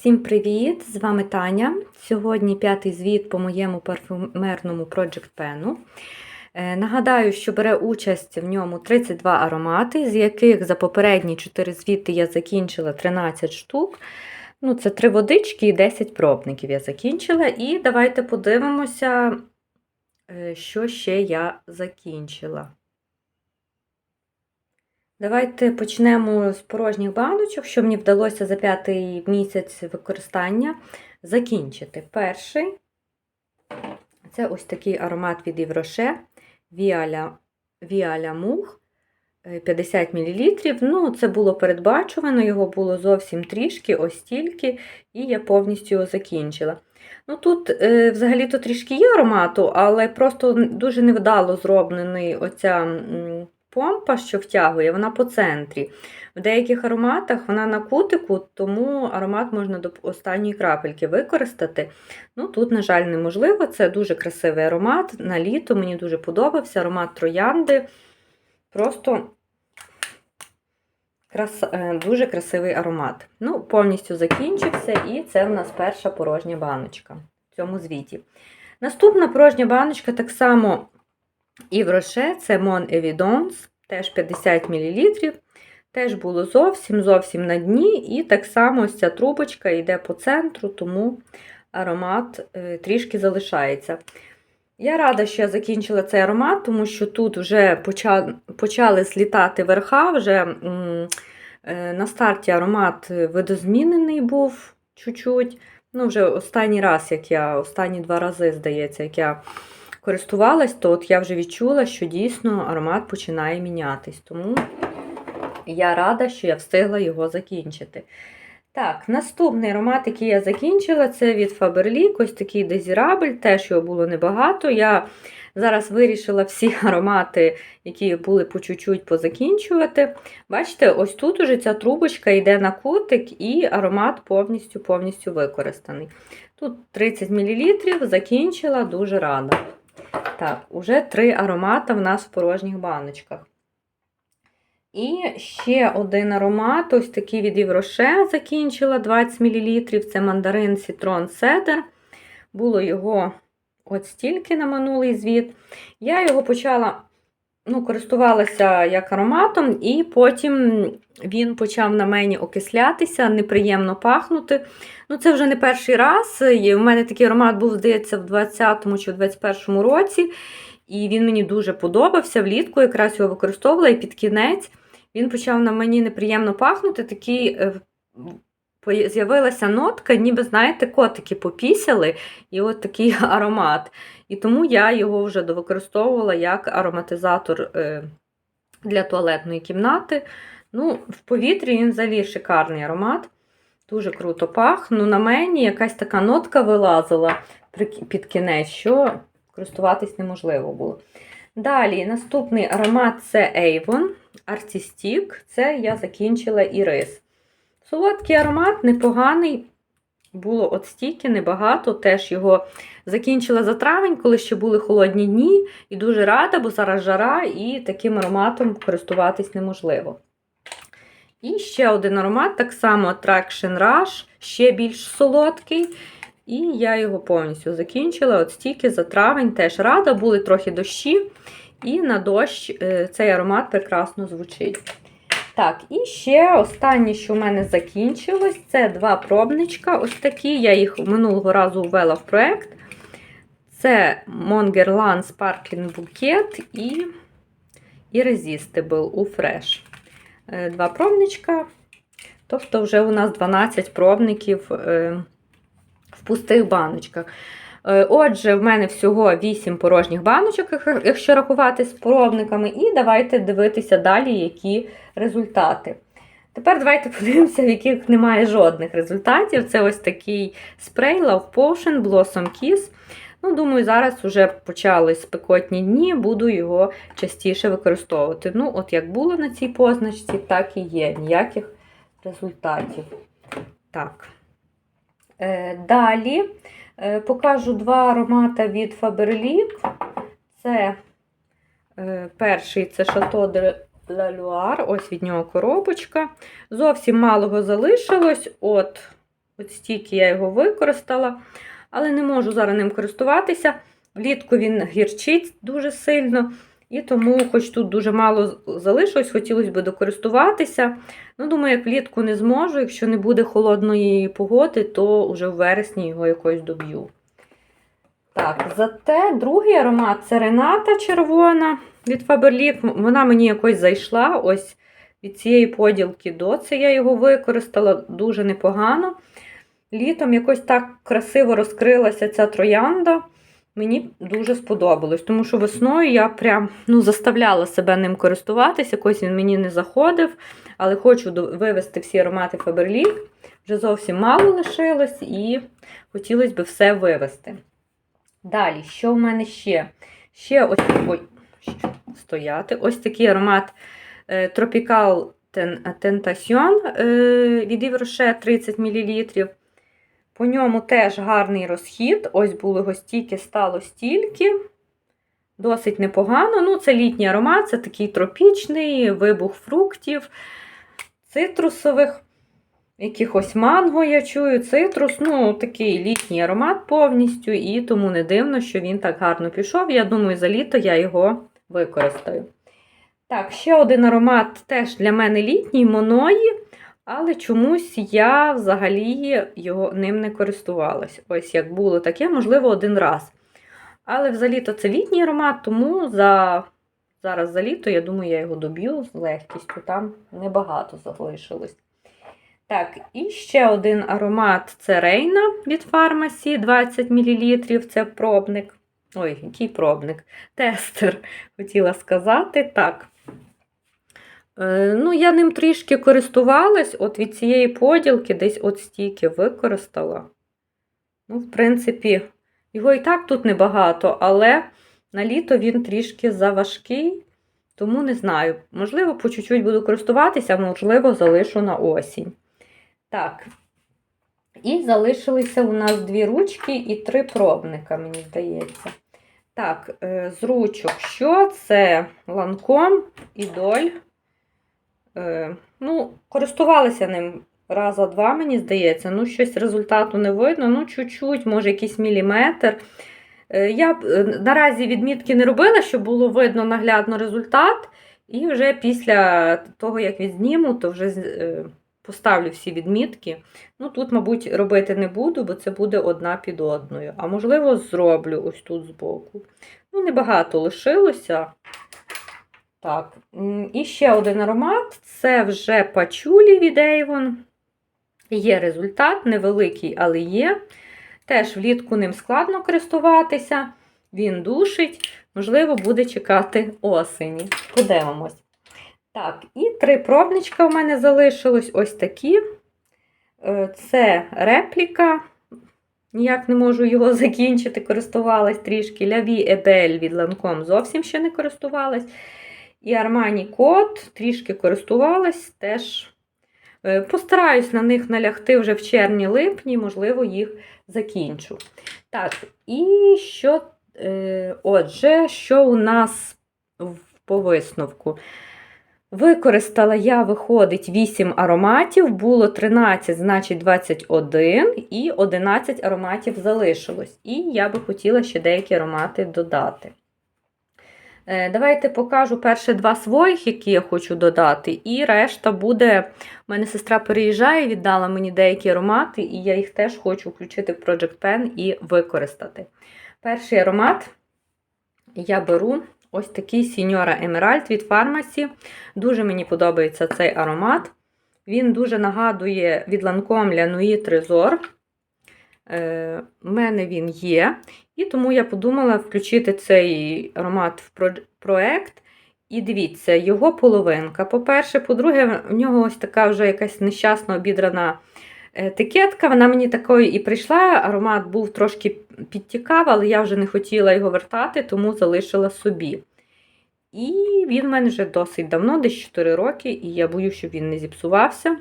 Всім привіт! З вами Таня. Сьогодні п'ятий звіт по моєму парфюмерному Project Pen. Е, Нагадаю, що бере участь в ньому 32 аромати, з яких за попередні 4 звіти я закінчила 13 штук. Ну, Це 3 водички і 10 пробників я закінчила. І давайте подивимося, е, що ще я закінчила. Давайте почнемо з порожніх баночок, що мені вдалося за п'ятий місяць використання закінчити. Перший це ось такий аромат від Євроше Віаля, Віаля Мух 50 мл. Ну, Це було передбачувано, його було зовсім трішки, ось тільки, і я повністю його закінчила. Ну, Тут е, взагалі-то трішки є аромату, але просто дуже невдало зроблений оця. Помпа, що втягує, вона по центрі. В деяких ароматах вона на кутику, тому аромат можна до останньої крапельки використати. Ну, Тут, на жаль, неможливо. Це дуже красивий аромат. На літо мені дуже подобався аромат троянди. Просто крас... Е, дуже красивий аромат. Ну, Повністю закінчився, і це в нас перша порожня баночка в цьому звіті. Наступна порожня баночка так само і в роше це Mon Evidence, теж 50 мл. Теж було зовсім зовсім на дні, і так само ось ця трубочка йде по центру, тому аромат е, трішки залишається. Я рада, що я закінчила цей аромат, тому що тут вже почали, злітати верха, вже е, на старті аромат видозмінений був чуть-чуть. Ну, вже останній раз, як я, останні два рази, здається, як я користувалась, то от я вже відчула, що дійсно аромат починає мінятись. Тому я рада, що я встигла його закінчити. Так, наступний аромат, який я закінчила, це від Faberlic, ось такий дезірабель, теж його було небагато. Я зараз вирішила всі аромати, які були по чуть-чуть позакінчувати. Бачите, ось тут уже ця трубочка йде на кутик, і аромат повністю повністю використаний. Тут 30 мл, закінчила, дуже рада. Так, уже три аромати в нас в порожніх баночках. І ще один аромат, ось такий від Євроше закінчила 20 мл. Це мандарин Citron Cedar. Було його от стільки на минулий звіт. Я його почала ну, користувалася як ароматом, і потім він почав на мені окислятися, неприємно пахнути. Ну, Це вже не перший раз. У мене такий аромат був, здається, в 20-му чи в 21-му році. І він мені дуже подобався. Влітку якраз його використовувала, і під кінець він почав на мені неприємно пахнути. Такий е, З'явилася нотка, ніби, знаєте, котики попісяли, і от такий аромат. І тому я його вже довикористовувала як ароматизатор е, для туалетної кімнати. Ну, В повітрі він взагалі шикарний аромат. Дуже круто пах. Ну, На мені якась така нотка вилазила під кінець, що користуватись неможливо було. Далі, наступний аромат це Avon Artistic. Це я закінчила ірис. Солодкий аромат, непоганий. Було от стільки, небагато. Теж його закінчила за травень, коли ще були холодні дні. І дуже рада, бо зараз жара, і таким ароматом користуватись неможливо. І ще один аромат, так само Attraction Rush, ще більш солодкий. І я його повністю закінчила. От стільки за травень теж рада, були трохи дощі, і на дощ е, цей аромат прекрасно звучить. Так, і ще останнє, що в мене закінчилось, це два пробничка. Ось такі. Я їх минулого разу ввела в проєкт. Це Mongerlan Sparkling Bouquet і Irresistible у Fresh. Е, два пробничка. Тобто, вже у нас 12 пробників е, в пустих баночках. Е, отже, в мене всього 8 порожніх баночок, якщо рахувати з пробниками, і давайте дивитися далі, які результати. Тепер давайте подивимося, в яких немає жодних результатів. Це ось такий спрей Love Potion Blossom Kiss. Ну, Думаю, зараз вже почались спекотні дні, буду його частіше використовувати. Ну, от як було на цій позначці, так і є. Ніяких результатів. Так. Е, Далі покажу два аромати від Faberlic. Це е, перший це Chateau de la Loire, ось від нього коробочка. Зовсім малого залишилось. От От стільки я його використала, але не можу зараз ним користуватися. Влітку він гірчить дуже сильно, і тому, хоч тут дуже мало залишилось, хотілося б докористуватися. Ну, думаю, як влітку не зможу, якщо не буде холодної погоди, то вже в вересні його якось доб'ю. Так, зате другий аромат це Рената червона від Faberlic. Вона мені якось зайшла. Ось від цієї поділки до це я його використала дуже непогано. Літом якось так красиво розкрилася ця троянда. Мені дуже сподобалось, тому що весною я прям ну, заставляла себе ним користуватися, якось він мені не заходив, але хочу вивести всі аромати Faberlic. Вже зовсім мало лишилось і хотілося б все вивести. Далі, що в мене ще? Ще ось ой, стояти. Ось такий аромат е, Tropical Tentation е, від Yves 30 мл. По ньому теж гарний розхід. Ось було його стало стільки. Досить непогано. Ну, Це літній аромат, це такий тропічний, вибух фруктів, цитрусових, якихось манго, я чую, цитрус. Ну, такий літній аромат повністю, і тому не дивно, що він так гарно пішов. Я думаю, за літо я його використаю. Так, ще один аромат теж для мене літній моної. Але чомусь я взагалі його ним не користувалась. Ось як було таке, можливо, один раз. Але взагалі то це літній аромат, тому за... зараз за літо, я думаю, я його доб'ю з легкістю. Там небагато залишилось. Так, і ще один аромат це Рейна від фармасі 20 мл. Це пробник. Ой, який пробник? Тестер, хотіла сказати. Так. Е, ну, Я ним трішки користувалась, от від цієї поділки десь от стільки використала. Ну, В принципі, його і так тут небагато, але на літо він трішки заважкий, тому не знаю. Можливо, по чуть-чуть буду користуватися, можливо, залишу на осінь. Так. І залишилися у нас дві ручки і три пробника, мені здається. Так, е, з ручок, що це ланком, ідоль. Е, ну, Користувалася ним раза два, мені здається. Ну, щось результату не видно. Ну, чуть-чуть, може, якийсь міліметр. Е, я е, наразі відмітки не робила, щоб було видно наглядно результат. І вже після того, як відзніму, то вже поставлю всі відмітки. Ну, Тут, мабуть, робити не буду, бо це буде одна під одною. А можливо, зроблю ось тут збоку. Ну, небагато лишилося. Так, і ще один аромат це вже пачулі від Avon. Є результат, невеликий, але є. Теж влітку ним складно користуватися, він душить, можливо, буде чекати осені. Подивимось. Так, і три пробничка у мене залишилось ось такі. Е, це репліка. Ніяк не можу його закінчити, користувалась трішки. Ляві Ебель від Lancome зовсім ще не користувалась. І Armani Code трішки користувалась, теж е, постараюсь на них налягти вже в червні-липні, можливо, їх закінчу. Так, і що, е, отже, що у нас по висновку? Використала я, виходить, 8 ароматів, було 13, значить 21, і 11 ароматів залишилось. І я би хотіла ще деякі аромати додати. Е, давайте покажу перші два своїх, які я хочу додати, і решта буде. У мене сестра переїжджає, віддала мені деякі аромати, і я їх теж хочу включити в Project Pen і використати. Перший аромат я беру ось такий Сіньора Emerald від Pharmacy. Дуже мені подобається цей аромат. Він дуже нагадує від Lancome La Nuit Trésor. Е, У мене він є. І тому я подумала включити цей аромат в проект. І дивіться, його половинка. По-перше, по-друге, в нього ось така вже якась нещасно обідрана етикетка. Вона мені такою і прийшла. Аромат був трошки підтікав, але я вже не хотіла його вертати, тому залишила собі. І він в мене вже досить давно, десь 4 роки, і я боюся, щоб він не зіпсувався,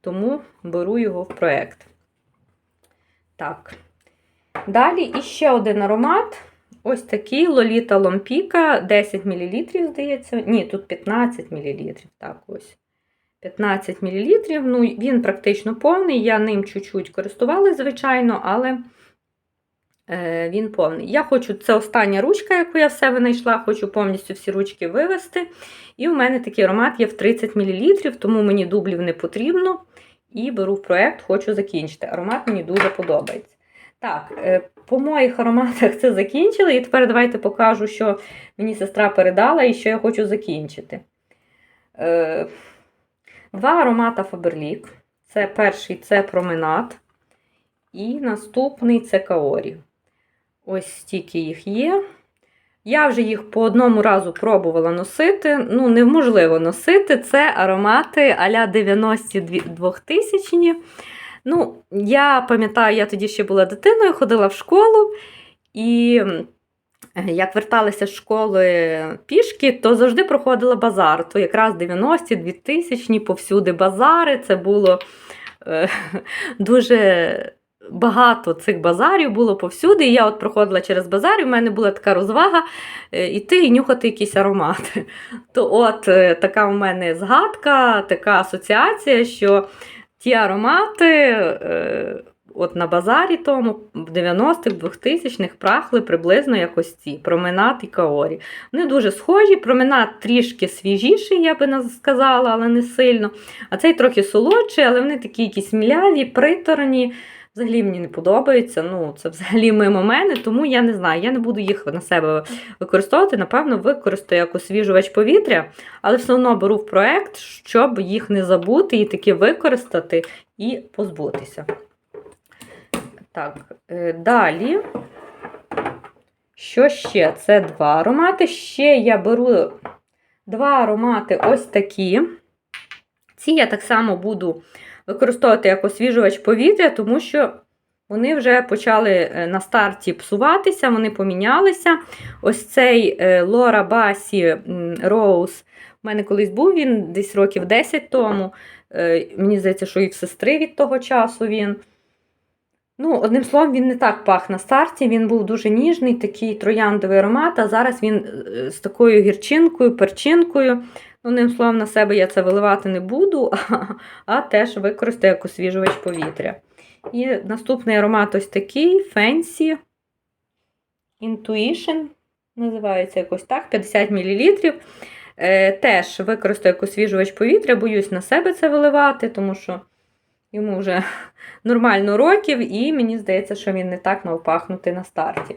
тому беру його в проект. Так. Далі іще один аромат. Ось такий Лоліта Ломпіка, 10 мл, здається. Ні, тут 15 мл. Так, ось. 15 мл. Ну, він практично повний. Я ним чуть-чуть користувалася, звичайно, але е, він повний. Я хочу, це остання ручка, яку я в себе знайшла, хочу повністю всі ручки вивести. І у мене такий аромат є в 30 мл, тому мені дублів не потрібно. І беру в проєкт, хочу закінчити. Аромат мені дуже подобається. Так, е, по моїх ароматах це закінчили. І тепер давайте покажу, що мені сестра передала і що я хочу закінчити. Е, Два аромата Faberlic. Це перший це променад. І наступний це Каорі. Ось стільки їх є. Я вже їх по одному разу пробувала носити. Ну, неможливо носити. Це аромати а-ля 92 тисячні. Ну, я пам'ятаю, я тоді ще була дитиною, ходила в школу, і як верталася з школи пішки, то завжди проходила базар. То якраз 90 2000 повсюди базари. Це було е, дуже багато цих базарів було повсюди. І я от проходила через базар, і в мене була така розвага е, іти і нюхати якісь аромати. То от е, така у мене згадка, така асоціація, що ті аромати. Е, От на базарі тому в 90-х, 2000-х прахли приблизно якось ці променад і каорі. Вони дуже схожі, променад трішки свіжіший, я би сказала, але не сильно. А цей трохи солодший, але вони такі якісь мляві, приторні. Взагалі мені не подобаються. Ну, це взагалі мимо мене, тому я не знаю, я не буду їх на себе використовувати. Напевно, використаю як освіжувач повітря, але все одно беру в проект, щоб їх не забути і таки використати і позбутися. Так, е, далі. Що ще? Це два аромати. Ще я беру два аромати ось такі. Ці я так само буду використовувати як освіжувач повітря, тому що вони вже почали е, на старті псуватися, вони помінялися. Ось цей е, Лора Басі Роуз. У мене колись був він десь років 10 тому. Е, Мені здається, що і в сестри від того часу він. Ну, одним словом, він не так пах на старті, він був дуже ніжний, такий трояндовий аромат, а зараз він е, з такою гірчинкою, перчинкою. Ну, Одним словом, на себе я це виливати не буду, а, а теж використаю як освіжувач повітря. І наступний аромат ось такий Fancy Intuition. Називається якось так, 50 мл. Е, теж використаю як освіжувач повітря, боюсь на себе це виливати, тому що йому вже нормально років, і мені здається, що він не так мав пахнути на старті.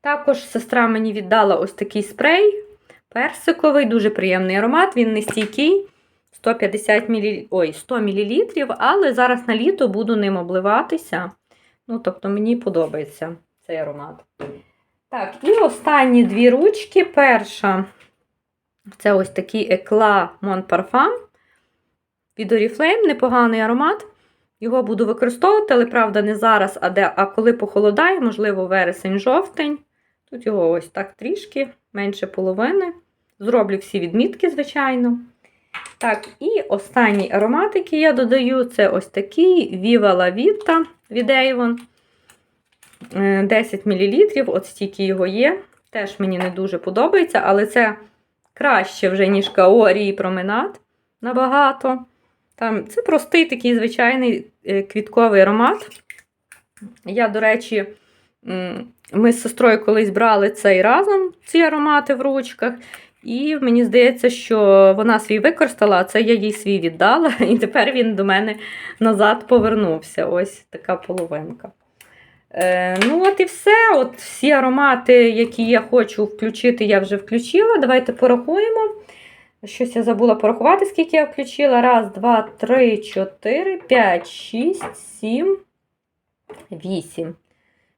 Також сестра мені віддала ось такий спрей персиковий, дуже приємний аромат, він не стійкий. 150 мл, ой, 100 мл, але зараз на літо буду ним обливатися. Ну, тобто, мені подобається цей аромат. Так, і останні дві ручки. Перша це ось такий Eclat Mon Parfum від Oriflame, непоганий аромат. Його буду використовувати, але, правда, не зараз, а де, а коли похолодає, можливо, вересень-жовтень. Тут його ось так трішки, менше половини. Зроблю всі відмітки, звичайно. Так, і останній аромат, який я додаю, це ось такий Viva La Vita від Avon. Е, 10 мл, от стільки його є. Теж мені не дуже подобається, але це краще вже, ніж Каорі і променад. Набагато. Там, Це простий такий звичайний е, квітковий аромат. Я, до речі, ми з сестрою колись брали цей разом, ці аромати в ручках. І мені здається, що вона свій використала, а це я їй свій віддала, і тепер він до мене назад повернувся. Ось така половинка. Е, ну, от і все. От Всі аромати, які я хочу включити, я вже включила. Давайте порахуємо. Щось я забула порахувати, скільки я включила. Раз, два, три, чотири, п'ять, шість, сім, вісім.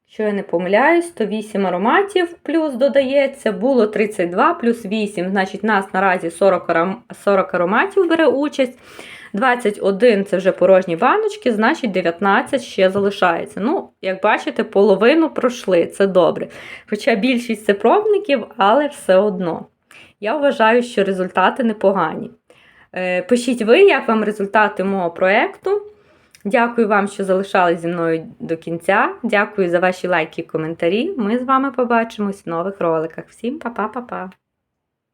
Якщо я не помиляюсь, то 8 ароматів плюс додається. Було 32 плюс 8, значить, нас наразі 40 40 ароматів бере участь. 21 це вже порожні баночки, значить 19 ще залишається. Ну, як бачите, половину пройшли, це добре. Хоча більшість це пробників, але все одно. Я вважаю, що результати непогані. Е, Пишіть ви, як вам результати мого проєкту. Дякую вам, що залишались зі мною до кінця. Дякую за ваші лайки і коментарі. Ми з вами побачимось в нових роликах. Всім па-па-па-па!